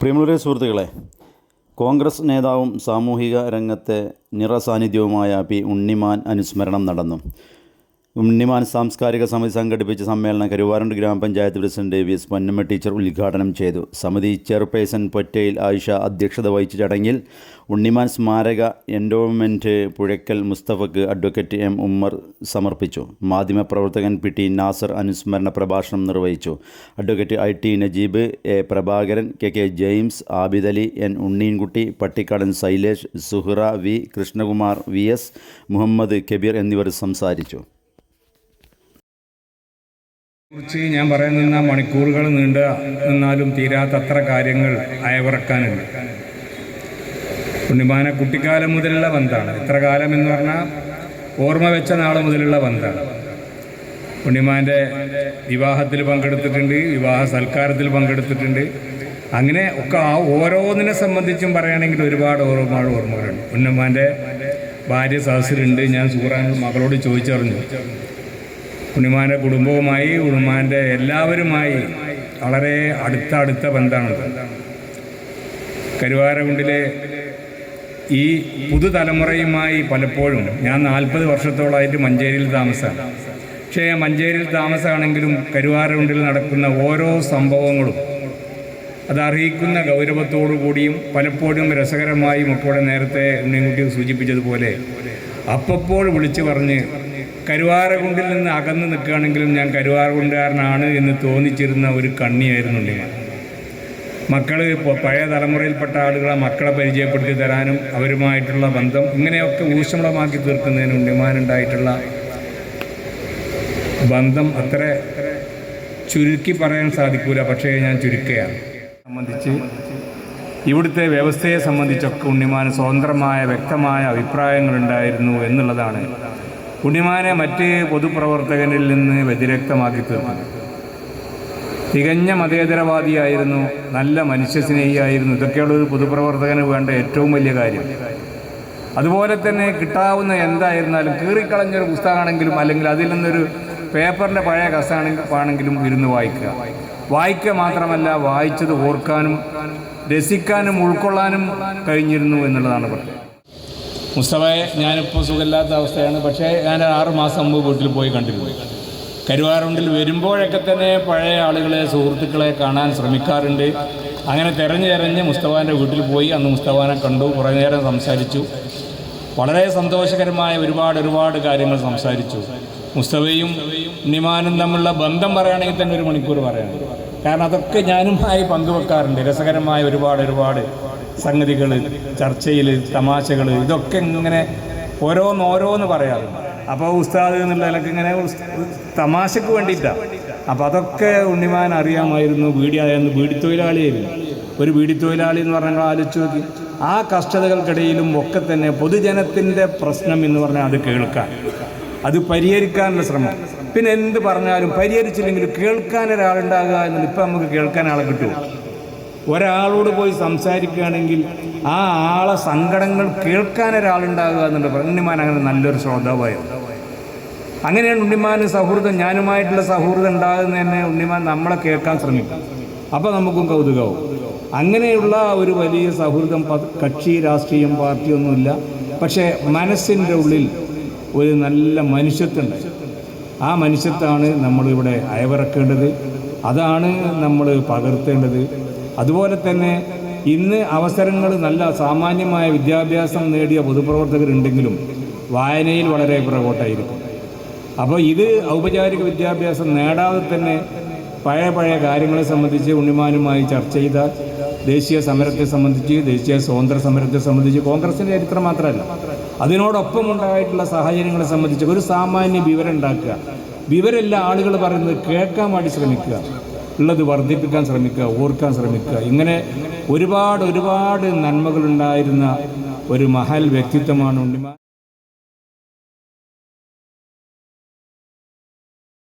പ്രിയമുള്ളവരെ സുഹൃത്തുക്കളെ കോൺഗ്രസ് നേതാവും സാമൂഹിക രംഗത്തെ നിറസാന്നിധ്യവുമായ പി ഉണ്ണിമാൻ അനുസ്മരണം നടന്നു. ഉണ്ണിമാൻ സാംസ്കാരിക സമിതി സംഘടിപ്പിച്ച സമ്മേളനം കരുവാരണ്ട് ഗ്രാമപഞ്ചായത്ത് president V S Ponnamma teacher ഉദ്ഘാടനം ചെയ്തു. സമിതി ചെയർപേഴ്സൺ പൊറ്റയിൽ ആയിഷ അധ്യക്ഷത വഹിച്ച ചടങ്ങിൽ ഉണ്ണിമാൻ സ്മാരക എൻഡോമെന്റ് പുഴയ്ക്കൽ മുസ്തഫക്ക് അഡ്വക്കേറ്റ് എം ഉമ്മർ സമർപ്പിച്ചു. മാധ്യമപ്രവർത്തകൻ പി ടി നാസർ അനുസ്മരണ പ്രഭാഷണം നിർവഹിച്ചു. Advocate I T Najeeb A Prabhakaran K K James Abidali N Unneenkutty Pattikkadan Shailesh Suhra V Krishnakumar V S Muhammed Kabeer എന്നിവർ സംസാരിച്ചു. കുറിച്ച് ഞാൻ പറയാൻ നിന്ന മണിക്കൂറുകൾ നീണ്ട നിന്നാലും തീരാത്തത്ര കാര്യങ്ങൾ അയവിറക്കാനുണ്ട്. ഉണ്ണിമാന കുട്ടിക്കാലം മുതലുള്ള ബന്ധമാണ് ഇത്ര കാലം എന്ന് പറഞ്ഞാൽ ഓർമ്മ വെച്ച നാൾ മുതലുള്ള ബന്ധമാണ് ഉണ്ണിമാന്റെ വിവാഹത്തിൽ പങ്കെടുത്തിട്ടുണ്ട് വിവാഹ സൽക്കാരത്തിൽ പങ്കെടുത്തിട്ടുണ്ട്. അങ്ങനെ ഒക്കെ ആ ഓരോന്നിനെ സംബന്ധിച്ചും പറയുകയാണെങ്കിൽ ഒരുപാട് ഓർമ്മകൾ ഓർമ്മകളുണ്ട്. ഉണ്ണിമാന്റെ ഭാര്യ സഹസിലുണ്ട് ഞാൻ സൂറാൻ മകളോട് ചോദിച്ചറിഞ്ഞു. ഉണ്ണിമാന്റെ കുടുംബവുമായി ഉണ്ണിമാന്റെ എല്ലാവരുമായി വളരെ അടുത്ത അടുത്ത ബന്ധമാണത് കരുവാരകുണ്ടിലെ ഈ പുതുതലമുറയുമായി പലപ്പോഴും ഞാൻ നാൽപ്പത് വർഷത്തോളമായിട്ട് മഞ്ചേരിയിൽ താമസമാണ്. പക്ഷേ മഞ്ചേരിയിൽ താമസമാണെങ്കിലും കരുവാരകുണ്ടിൽ നടക്കുന്ന ഓരോ സംഭവങ്ങളും അത് അറിയിക്കുന്ന ഗൗരവത്തോടു കൂടിയും പലപ്പോഴും രസകരമായും ഒക്കെ നേരത്തെ ഉണ്ണിയൻകുട്ടി സൂചിപ്പിച്ചതുപോലെ അപ്പപ്പോൾ വിളിച്ചു പറഞ്ഞ് കരുവാരകുണ്ടിൽ നിന്ന് അകന്ന് നിൽക്കുകയാണെങ്കിലും ഞാൻ കരുവാരകുണ്ടുകാരനാണ് എന്ന് തോന്നിച്ചിരുന്ന ഒരു കണ്ണിയായിരുന്നു ഞാൻ മക്കൾ പഴയ തലമുറയിൽപ്പെട്ട ആളുകളെ മക്കളെ പരിചയപ്പെടുത്തി തരാനും അവരുമായിട്ടുള്ള ബന്ധം ഇങ്ങനെയൊക്കെ ഊഷ്മളമാക്കി തീർക്കുന്നതിന് ഉണ്ണിമാനുണ്ടായിട്ടുള്ള ബന്ധം അത്ര ചുരുക്കി പറയാൻ സാധിക്കൂല പക്ഷേ ഞാൻ ചുരുക്കുകയാണ് സംബന്ധിച്ച് ഇവിടുത്തെ വ്യവസ്ഥയെ സംബന്ധിച്ചൊക്കെ ഉണ്ണിമാന് സ്വതന്ത്രമായ വ്യക്തമായ അഭിപ്രായങ്ങളുണ്ടായിരുന്നു എന്നുള്ളതാണ് ഉണ്ണിമാനെ മറ്റ് പൊതുപ്രവർത്തകനിൽ നിന്ന് വ്യതിരക്തമാക്കി തീർന്നു തികഞ്ഞ മതേതരവാദിയായിരുന്നു നല്ല മനുഷ്യസ്നേഹിയായിരുന്നു. ഇതൊക്കെയുള്ള ഒരു പൊതുപ്രവർത്തകന് വേണ്ട ഏറ്റവും വലിയ കാര്യം. അതുപോലെ തന്നെ കിട്ടാവുന്ന എന്തായിരുന്നാലും കീറിക്കളഞ്ഞൊരു പുസ്തകമാണെങ്കിലും അല്ലെങ്കിൽ അതിൽ നിന്നൊരു പേപ്പറിന്റെ പഴയ കസാണെങ്കിൽ ആണെങ്കിലും ഇരുന്ന് വായിക്കുക. വായിക്കുക മാത്രമല്ല വായിച്ചത് ഓർക്കാനും രസിക്കാനും ഉൾക്കൊള്ളാനും കഴിഞ്ഞിരുന്നു എന്നുള്ളതാണ് പറയുന്നത് മുസ്തഫയെ ഞാനിപ്പോൾ സുഖമില്ലാത്ത അവസ്ഥയാണ്. പക്ഷേ ഞാൻ ആറ് മാസം മുമ്പ് വീട്ടിൽ പോയി കണ്ടിരുന്നു. കരുവാറുണ്ടിൽ വരുമ്പോഴൊക്കെ തന്നെ പഴയ ആളുകളെ സുഹൃത്തുക്കളെ കാണാൻ ശ്രമിക്കാറുണ്ട്. അങ്ങനെ തിരഞ്ഞ് മുസ്തഫാന്റെ വീട്ടിൽ പോയി. അന്ന് മുസ്തഫാനെ കണ്ടു കുറേ നേരം സംസാരിച്ചു. വളരെ സന്തോഷകരമായ ഒരുപാട് ഒരുപാട് കാര്യങ്ങൾ സംസാരിച്ചു. മുസ്തഫയും നിമാനും തമ്മിലുള്ള ബന്ധം പറയുകയാണെങ്കിൽ തന്നെ ഒരു മണിക്കൂർ പറയണം കാരണം അതൊക്കെ ഞാനുമായി പങ്കുവെക്കാറുണ്ട്. രസകരമായ ഒരുപാട് ഒരുപാട് സംഗതികൾ ചർച്ചയിൽ തമാശകൾ ഇതൊക്കെ ഇങ്ങനെ ഓരോന്ന് ഓരോന്ന് പറയാറുണ്ട്. അപ്പോൾ ഉസ്താദ് എന്നുള്ളതിലൊക്കെ ഇങ്ങനെ ഉസ്- തമാശക്ക് വേണ്ടിയിട്ടാണ് അപ്പോൾ അതൊക്കെ ഉണ്ണിമാൻ അറിയാമായിരുന്നു. വീടി ആയിരുന്നു വീടി തൊഴിലാളിയായിരുന്നു ഒരു വീടി തൊഴിലാളി എന്ന് പറഞ്ഞാൽ ആലോചിച്ച് നോക്കി. ആ കഷ്ടതകൾക്കിടയിലും ഒക്കെ തന്നെ പൊതുജനത്തിന്റെ പ്രശ്നം എന്ന് പറഞ്ഞാൽ അത് കേൾക്കാൻ. അത് പരിഹരിക്കാനുള്ള ശ്രമം. പിന്നെ എന്ത് പറഞ്ഞാലും പരിഹരിച്ചില്ലെങ്കിൽ കേൾക്കാൻ ഒരാളുണ്ടാകുക എന്നത് ഇപ്പം നമുക്ക് കേൾക്കാൻ ആളെ കിട്ടുമോ? ഒരാളോട് പോയി സംസാരിക്കുകയാണെങ്കിൽ ആ ആളെ സങ്കടങ്ങൾ കേൾക്കാൻ ഒരാളുണ്ടാകുക എന്നുണ്ട്. ഉണ്ണിമാൻ അങ്ങനെ നല്ലൊരു ശ്രോതാവായിരുന്നു അങ്ങനെയാണ് ഉണ്ണിമാന് സൗഹൃദം. ഞാനുമായിട്ടുള്ള സൗഹൃദം ഉണ്ടാകുന്നതന്നെ ഉണ്ണിമാൻ നമ്മളെ കേൾക്കാൻ ശ്രമിക്കും. അപ്പോൾ നമുക്കും കൗതുകവും അങ്ങനെയുള്ള ഒരു വലിയ സൗഹൃദം കക്ഷി രാഷ്ട്രീയം പാർട്ടിയൊന്നുമില്ല. പക്ഷേ മനസ്സിന്റെ ഉള്ളിൽ ഒരു നല്ല മനുഷ്യത്വമുണ്ട് ആ മനുഷ്യത്താണ് നമ്മളിവിടെ അയവിറക്കേണ്ടത്. അതാണ് നമ്മൾ പകർത്തേണ്ടത്. അതുപോലെ തന്നെ ഇന്ന് അവസരങ്ങൾ നല്ല സാമാന്യമായ വിദ്യാഭ്യാസം നേടിയ പൊതുപ്രവർത്തകരുണ്ടെങ്കിലും വായനയിൽ വളരെ പുറകോട്ടായിരിക്കും അപ്പോൾ ഇത് ഔപചാരിക വിദ്യാഭ്യാസം നേടാതെ തന്നെ പഴയ പഴയ കാര്യങ്ങളെ സംബന്ധിച്ച് ഉണ്ണിമാനുമായി ചർച്ച ചെയ്ത ദേശീയ സമരത്തെ സംബന്ധിച്ച് ദേശീയ സ്വാതന്ത്ര്യ സമരത്തെ സംബന്ധിച്ച് കോൺഗ്രസിന്റെ ചരിത്രം മാത്രമല്ല അതിനോടൊപ്പം ഉണ്ടായിട്ടുള്ള സാഹചര്യങ്ങളെ സംബന്ധിച്ച് ഒരു സാമാന്യ വിവരം ഉണ്ടാക്കുക. വിവരമില്ല ആളുകൾ പറയുന്നത് കേൾക്കാൻ വേണ്ടി ശ്രമിക്കുക. ഉള്ളത് വർദ്ധിപ്പിക്കാൻ ശ്രമിക്കുക ഓർക്കാൻ ശ്രമിക്കുക. ഇങ്ങനെ ഒരുപാട് ഒരുപാട് നന്മകളുണ്ടായിരുന്ന ഒരു മഹൽ വ്യക്തിത്വമാണ് ഉണ്ണിമാൻ